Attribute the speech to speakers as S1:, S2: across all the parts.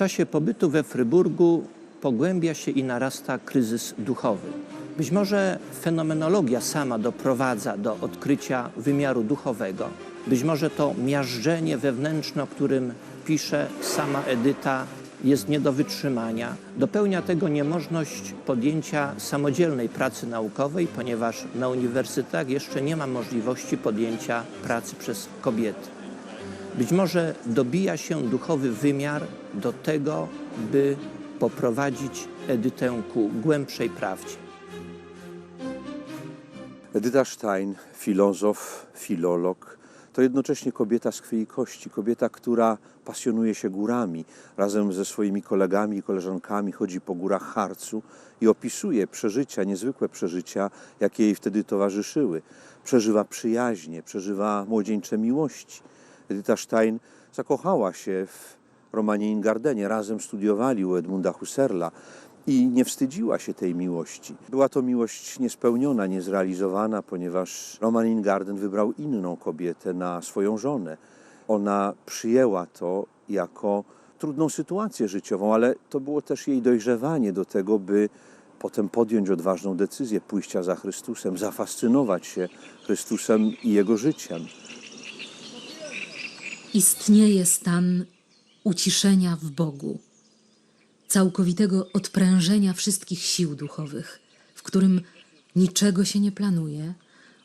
S1: czasie pobytu we Fryburgu pogłębia się i narasta kryzys duchowy. Być może fenomenologia sama doprowadza do odkrycia wymiaru duchowego. Być może to miażdżenie wewnętrzne, o którym pisze sama Edyta, jest nie do wytrzymania. Dopełnia tego niemożność podjęcia samodzielnej pracy naukowej, ponieważ na uniwersytetach jeszcze nie ma możliwości podjęcia pracy przez kobiety. Być może dobija się duchowy wymiar do tego, by poprowadzić Edytę ku głębszej prawdzie.
S2: Edyta Stein, filozof, filolog, to jednocześnie kobieta z krwi i kości, kobieta, która pasjonuje się górami. Razem ze swoimi kolegami i koleżankami chodzi po górach Harcu i opisuje przeżycia, niezwykłe przeżycia, jakie jej wtedy towarzyszyły. Przeżywa przyjaźnie, przeżywa młodzieńcze miłości. Edyta Stein zakochała się w Romanie Ingardenie. Razem studiowali u Edmunda Husserla i nie wstydziła się tej miłości. Była to miłość niespełniona, niezrealizowana, ponieważ Roman Ingarden wybrał inną kobietę na swoją żonę. Ona przyjęła to jako trudną sytuację życiową, ale to było też jej dojrzewanie do tego, by potem podjąć odważną decyzję pójścia za Chrystusem, zafascynować się Chrystusem i Jego życiem.
S3: Istnieje stan uciszenia w Bogu, całkowitego odprężenia wszystkich sił duchowych, w którym niczego się nie planuje,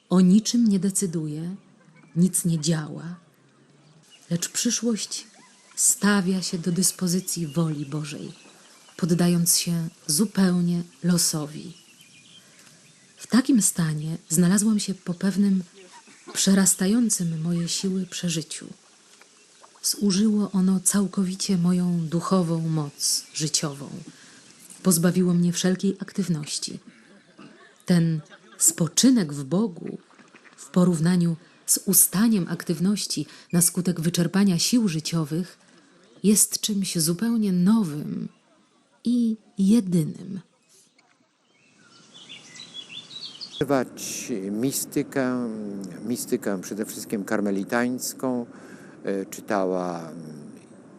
S3: o niczym nie decyduje, nic nie działa, lecz przyszłość stawia się do dyspozycji woli Bożej, poddając się zupełnie losowi. W takim stanie znalazłam się po pewnym przerastającym moje siły przeżyciu. Zużyło ono całkowicie moją duchową moc życiową. Pozbawiło mnie wszelkiej aktywności. Ten spoczynek w Bogu w porównaniu z ustaniem aktywności na skutek wyczerpania sił życiowych jest czymś zupełnie nowym i jedynym.
S4: Mistykę, mistykę przede wszystkim karmelitańską. E, Czytała mm,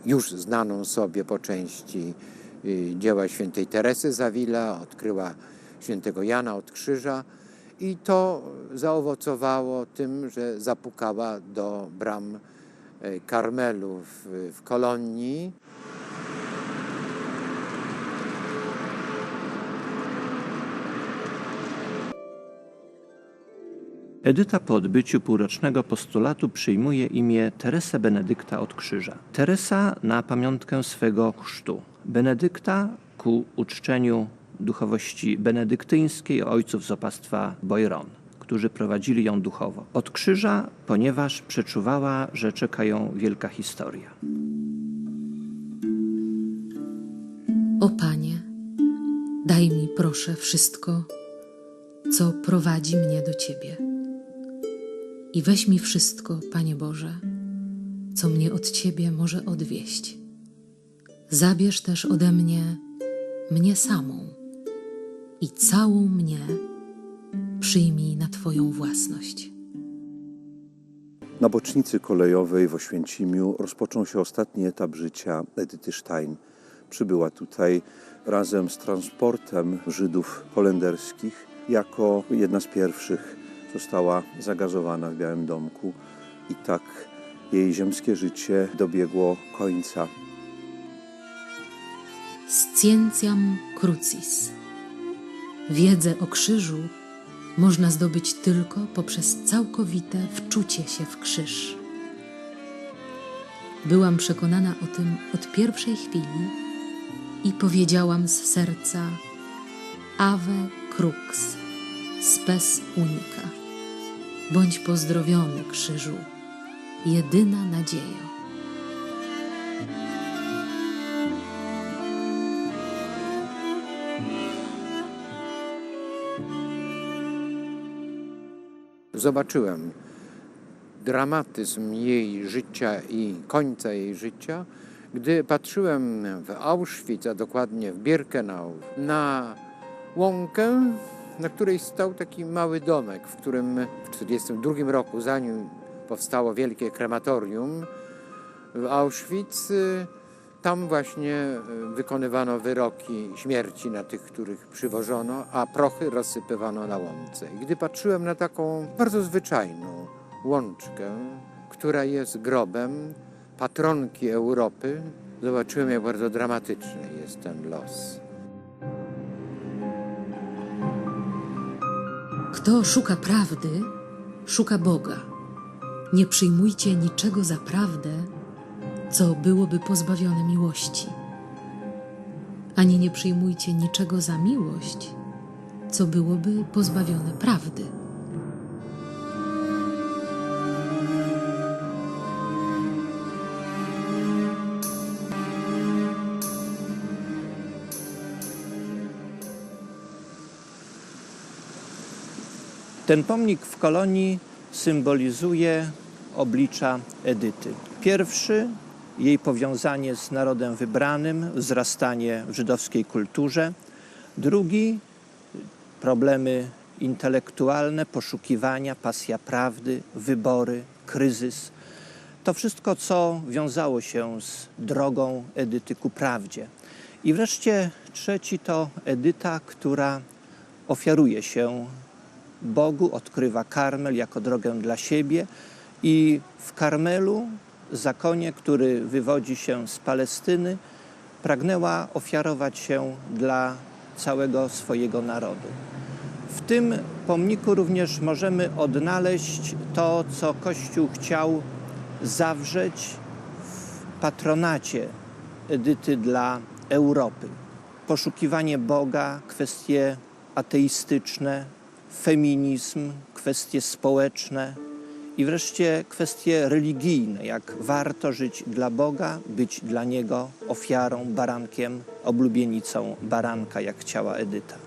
S4: już znaną sobie po części y, dzieła świętej Teresy Zawila, odkryła świętego Jana od Krzyża i to zaowocowało tym, że zapukała do bram e, Karmelu w, w Kolonii.
S1: Edyta po odbyciu półrocznego postulatu przyjmuje imię Teresa Benedykta od Krzyża. Teresa na pamiątkę swego chrztu. Benedykta ku uczczeniu duchowości benedyktyńskiej ojców z opactwa Boiron, którzy prowadzili ją duchowo. Od Krzyża, ponieważ przeczuwała, że czeka ją wielka historia.
S3: O Panie, daj mi proszę wszystko, co prowadzi mnie do Ciebie. I weź mi wszystko, Panie Boże, co mnie od Ciebie może odwieść. Zabierz też ode mnie mnie samą i całą mnie przyjmij na Twoją własność.
S2: Na bocznicy kolejowej w Oświęcimiu rozpoczął się ostatni etap życia Edyty Stein. Przybyła tutaj razem z transportem Żydów holenderskich. Jako jedna z pierwszych została zagazowana w Białym Domku i tak jej ziemskie życie dobiegło końca.
S3: Scientiam crucis. Wiedzę o krzyżu można zdobyć tylko poprzez całkowite wczucie się w krzyż. Byłam przekonana o tym od pierwszej chwili i powiedziałam z serca Ave crux, spes unica. Bądź pozdrowiony, krzyżu, jedyna nadzieja.
S4: zobaczyłem dramatyzm jej życia i końca jej życia, gdy patrzyłem w Auschwitz, a dokładnie w Birkenau, na łąkę, na której stał taki mały domek, w którym w 1942 roku, zanim powstało wielkie krematorium w Auschwitz, y, Tam właśnie e, wykonywano wyroki śmierci na tych, których przywożono, a prochy rozsypywano na łące. I gdy patrzyłem na taką bardzo zwyczajną łączkę, która jest grobem patronki Europy, zobaczyłem, jak bardzo dramatyczny jest ten los.
S3: Kto szuka prawdy, szuka Boga. Nie przyjmujcie niczego za prawdę, co byłoby pozbawione miłości. Ani nie przyjmujcie niczego za miłość, co byłoby pozbawione prawdy.
S1: Ten pomnik w kolonii symbolizuje oblicza Edyty. Pierwszy jej powiązanie z narodem wybranym, wzrastanie w żydowskiej kulturze. Drugi problemy intelektualne, poszukiwania, pasja prawdy, wybory, kryzys. To wszystko, co wiązało się z drogą Edyty ku prawdzie. I wreszcie trzeci to Edyta, która ofiaruje się Bogu, odkrywa Karmel jako drogę dla siebie i w Karmelu, zakonie, który wywodzi się z Palestyny, pragnęła ofiarować się dla całego swojego narodu. W tym pomniku również możemy odnaleźć to, co Kościół chciał zawrzeć w patronacie Edyty dla Europy. Poszukiwanie Boga, kwestie ateistyczne, feminizm, kwestie społeczne i wreszcie kwestie religijne, jak warto żyć dla Boga, być dla Niego ofiarą, barankiem, oblubienicą baranka, jak chciała Edyta.